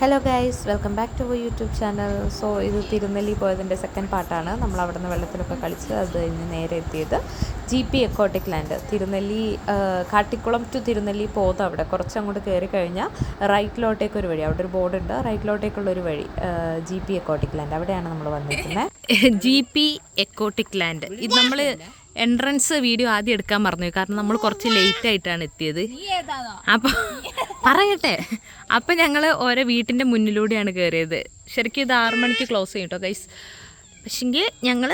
Hello guys welcome back to our YouTube channel so ഇത് തിരുനെല്ലി പോയതിന്റെ second പാർട്ടാണ് നമ്മൾ അവിടെ നിന്ന് വെള്ളത്തിലൊക്കെ കളിച്ച് അത് കഴിഞ്ഞ് നേരെ എത്തിയത് G P exotic land Thirunelli Kattikulam to Thirunelli പോകുന്ന അവിടെ. കുറച്ചങ്ങോട്ട് കയറി കഴിഞ്ഞാൽ റൈറ്റിലോട്ടേക്ക് ഒരു വഴി. അവിടെ ഒരു ബോർഡ് ഉണ്ട് റൈറ്റിലോട്ടേക്കുള്ള ഒരു വഴി ജി പി എക്കോട്ടിക് ലാൻഡ് അവിടെയാണ് നമ്മൾ വന്നിരിക്കുന്നത്. ജി പി എക്കോട്ടിക് ലാൻഡ് ഇത് നമ്മൾ എൻട്രൻസ് വീഡിയോ ആദ്യം എടുക്കാൻ മറന്നു കാരണം നമ്മൾ കുറച്ച് ലേറ്റ് ആയിട്ടാണ് എത്തിയത്. അപ്പൊ പറയട്ടെ. അപ്പൊ ഞങ്ങൾ ഓരോ വീട്ടിന്റെ മുന്നിലൂടെയാണ് കയറിയത് ശരിക്കും ഇത് ആറു മണിക്ക് ക്ലോസ് ചെയ്യും കേട്ടോ ഗൈസ് പക്ഷെങ്കിൽ ഞങ്ങൾ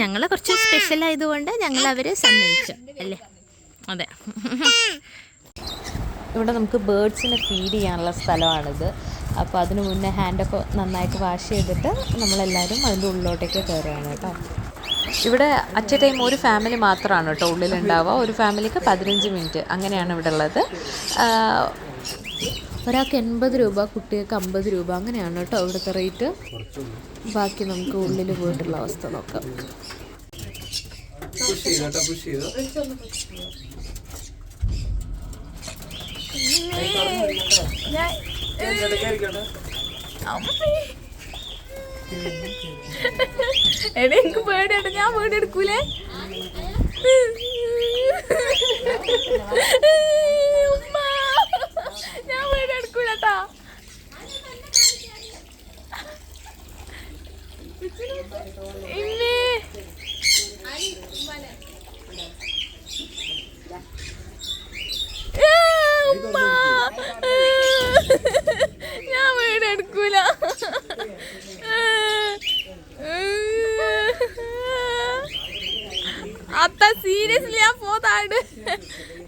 ഞങ്ങൾ കുറച്ച് സ്പെഷ്യൽ ആയതുകൊണ്ട് ഞങ്ങൾ അവരെ സമ്മതിച്ചു. അല്ലേ? അതെ. ഇവിടെ നമുക്ക് ബേഡ്സിനെ ഫീഡ് ചെയ്യാനുള്ള സ്ഥലമാണിത്. അപ്പോൾ അതിന് മുന്നേ ഹാൻഡൊക്കെ നന്നായിട്ട് വാഷ് ചെയ്തിട്ട് നമ്മളെല്ലാവരും അതിന്റെ ഉള്ളിലോട്ടേക്ക് കയറുകയാണ് കേട്ടോ. ഇവിടെ അറ്റ് എ ടൈം ഒരു ഫാമിലി മാത്രമാണ് കേട്ടോ ഉള്ളിലുണ്ടാവുക. ഒരു ഫാമിലിക്ക് പതിനഞ്ച് മിനിറ്റ് അങ്ങനെയാണ് ഇവിടെ ഉള്ളത്. ഒരാൾക്ക് എൺപത് രൂപ കുട്ടികൾക്ക് അമ്പത് രൂപ അങ്ങനെയാണ് കേട്ടോ ഇവിടുത്തെ റേറ്റ് ബാക്കി നമുക്ക് ഉള്ളിൽ പോയിട്ടുള്ള അവസ്ഥ നോക്കാം. പുഷ് എടാ എനിക്ക് പേടിയാട്ടോ ഞാൻ പേടി ഞാൻ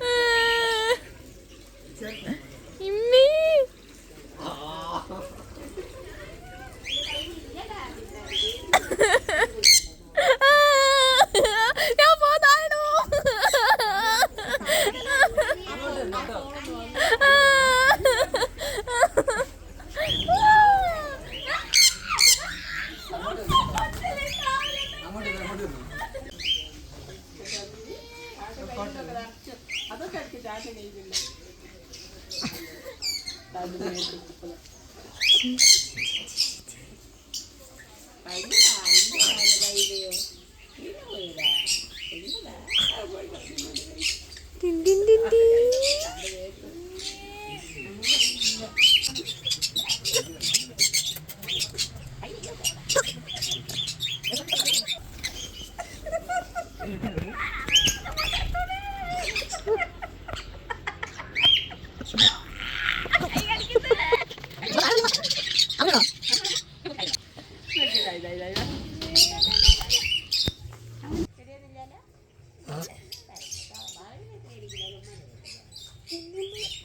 తాత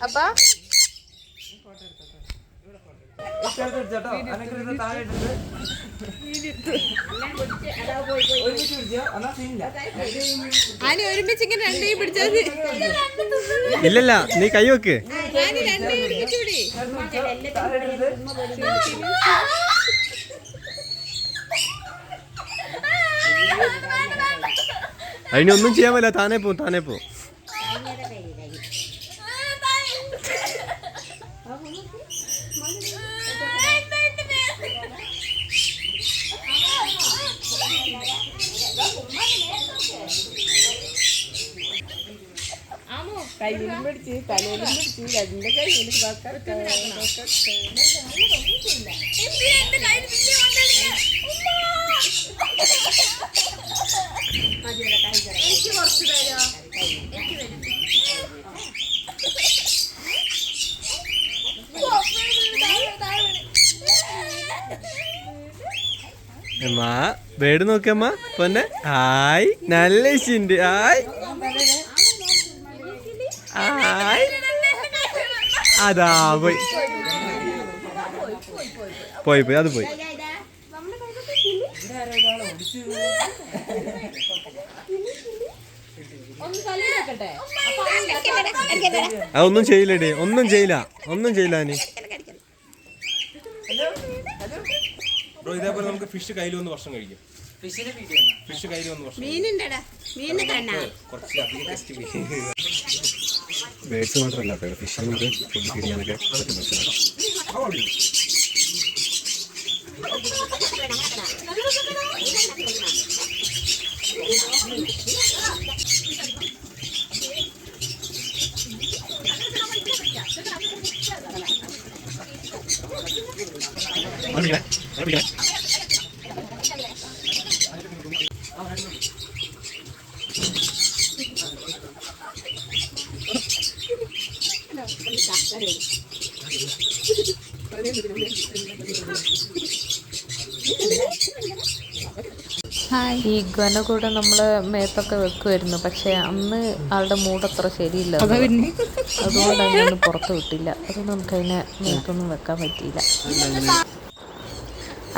അപ്പാ? ആനി ഒരുമിച്ച് ഇങ്ങനെ രണ്ടേ പിടിച്ചാൽ ഇല്ലല്ല നീ കൈ വെക്ക്. അതിനൊന്നും ചെയ്യാൻ പറ്റില്ല പോ പോവും താനേ പോവും കയ്യിലും പിടിച്ച് തലയിലും പിടിച്ച് രണ്ടു കയ്യിലും വേട് നോക്കിയമ്മ നോക്കമ്മ പൊന്നെ. ഹായ് നല്ല ഇശുണ്ട് ആയി ഹായ് അതാ പോയി. പോയി പോയി അത് പോയി. അതൊന്നും ചെയ്യില്ലേ ഒന്നും ചെയ്യില്ല ഒന്നും ചെയ്യില്ല നീ ബ്രോ ഇതേപോലെ നമുക്ക് ഫിഷ് കയ്യിൽ വന്ന് ഭക്ഷണം കഴിക്കും. ഫിഷ് കയ്യിൽ വന്നു കുറച്ച് മീന് കാണാ ബേഡ്സ് മാത്രമല്ല കേട്ടോ ഫിഷ് നമുക്ക് ഫുഡ് ചെയ്യാനൊക്കെ പറ്റുന്ന ഈ ഗന കൂടെ നമ്മൾ മേത്തൊക്കെ വെക്കുമായിരുന്നു പക്ഷെ അന്ന് ആളുടെ മൂഡ് അത്ര ശരിയില്ല അതുകൊണ്ട് അങ്ങനെ പുറത്ത് വിട്ടില്ല. അതുകൊണ്ട് നമുക്ക് അതിനെ മേത്തൊന്നും വെക്കാൻ പറ്റിയില്ല.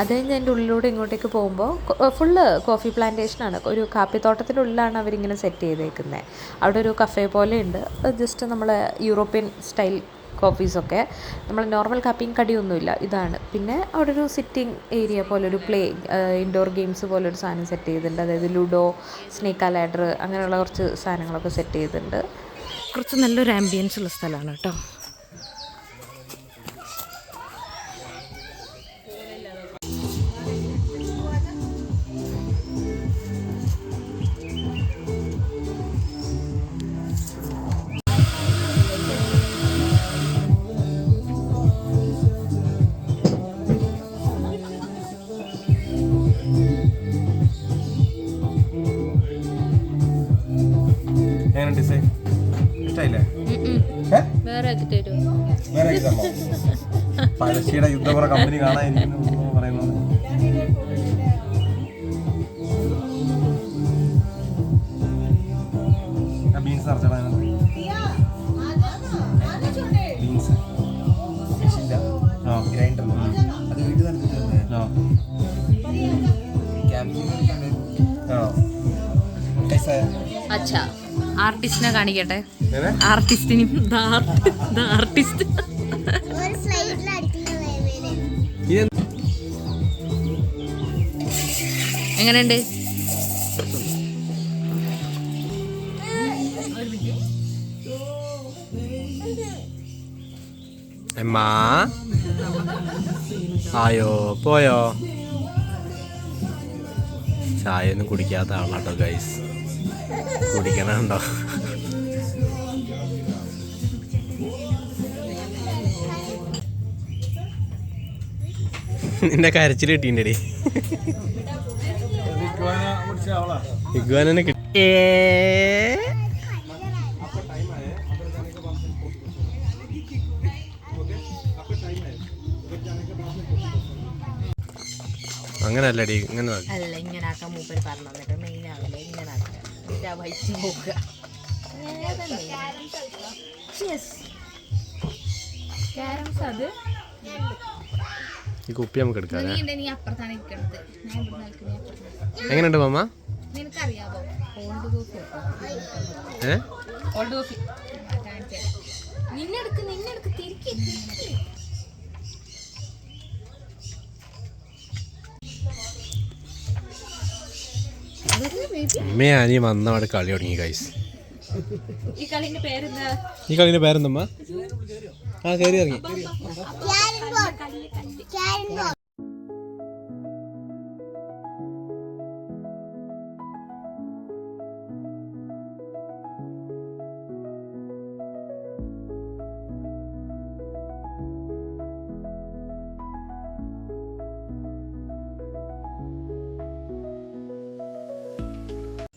അത് കഴിഞ്ഞ് എന്റെ ഉള്ളിലൂടെ ഇങ്ങോട്ടേക്ക് പോകുമ്പോൾ ഫുള്ള് കോഫി പ്ലാന്റേഷനാണ് ഒരു കാപ്പിത്തോട്ടത്തിന്റെ ഉള്ളിലാണ് അവരിങ്ങനെ സെറ്റ് ചെയ്തേക്കുന്നത് അവിടെ ഒരു കഫേ പോലെ ഉണ്ട്. ജസ്റ്റ് നമ്മൾ യൂറോപ്യൻ സ്റ്റൈൽ കോഫീസൊക്കെ നമ്മൾ നോർമൽ കാപ്പിയും കടിയൊന്നുമില്ല. ഇതാണ്. പിന്നെ അവിടെ ഒരു സിറ്റിംഗ് ഏരിയ പോലെ ഒരു പ്ലേ ഇൻഡോർ ഗെയിംസ് പോലെ ഒരു സാധനം സെറ്റ് ചെയ്തിട്ടുണ്ട്. അതായത് ലുഡോ സ്നേക്ക് ലാഡർ അങ്ങനെയുള്ള കുറച്ച് സാധനങ്ങളൊക്കെ സെറ്റ് ചെയ്തിട്ടുണ്ട്. കുറച്ച് നല്ലൊരു ആംബിയൻസ് ഉള്ള സ്ഥലമാണ് കേട്ടോ. പഴശ്ശിയുടെ യുദ്ധപുറ കമ്പനി എന്ന് പറയുന്നത്. ബീൻസ് നിറച്ചടാ ബീൻസ്. ആ ഗ്രൈൻഡർ. അത് വീട്ടിൽ നടത്തിട്ടുണ്ട് അച്ഛാ ആർട്ടിസ്റ്റിനെ കാണിക്കട്ടെ? ആർട്ടിസ്റ്റിനും ആർട്ടിസ്റ്റ് എങ്ങനെയുണ്ട്? എമ്മാ? ആയോ പോയോ? ചായ ഒന്നും കുടിക്കാത്ത ആളാട്ടോ ഗൈസ് കുടിക്കണുണ്ടോ? നിന്റെ കരച്ചിൽ കിട്ടിണ്ടടി ഇഗ്വാനെ കിട്ടി. ഏ. അങ്ങനല്ലടി ഇങ്ങനെ. അല്ല ഇങ്ങനെ ആക്കാൻ മൂപ്പര് പറഞ്ഞു തന്നിട്ട് മെയിൻ ആവില്ല ഇങ്ങനെ ആക്കുക വയറ്റി പോക്കുക ക്യാരംസ് അത്? ഈ കുപ്പി നമുക്ക് എടുക്കാം എങ്ങനെയുണ്ട് മാമ? നിനക്കറിയാവോ? ഓൾഡ് കോഫി ഏ? ഓൾഡ് കോഫി നിന്നെടുക്ക് നിന്നെടുക്ക് തിരിക്ക്. അമ്മയാ നീ വന്നവിടെ കളി തുടങ്ങി ഗൈസ് ഈ കളിന്റെ പേരെന്താ? ഈ കളിന്റെ പേരെന്തമ്മ ആ കയറി ഇറങ്ങി.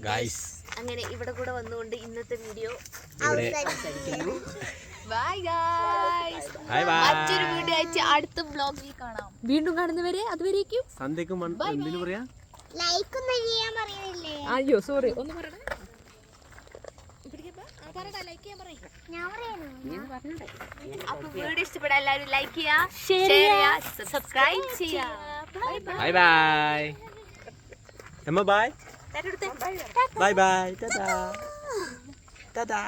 ഗൈസ് അങ്ങനെ ഇവിടെ കൂടെ വന്നുകൊണ്ട് ഇന്നത്തെ വീഡിയോ ബൈ ബൈ ബൈ മറ്റൊരു വീഡിയോ അടുത്ത ബ്ലോഗിൽ കാണാം. വീണ്ടും കാണുന്നവരെ അതുവരേക്കും. സന്ധ്യക്ക് എന്തിനു പറയാ? അയ്യോ സോറി ഒന്ന് പറയണേ. അപ്പൊ വീഡിയോ ഇഷ്ടപ്പെടാൻ എല്ലാവരും ലൈക്ക് ചെയ്യാ ഷെയർ ചെയ്യാ സബ്സ്ക്രൈബ് ചെയ്യാ. ബൈ ബൈ എമ്മ ബൈ ബൈ ബൈ ടാറ്റാ ടാറ്റാ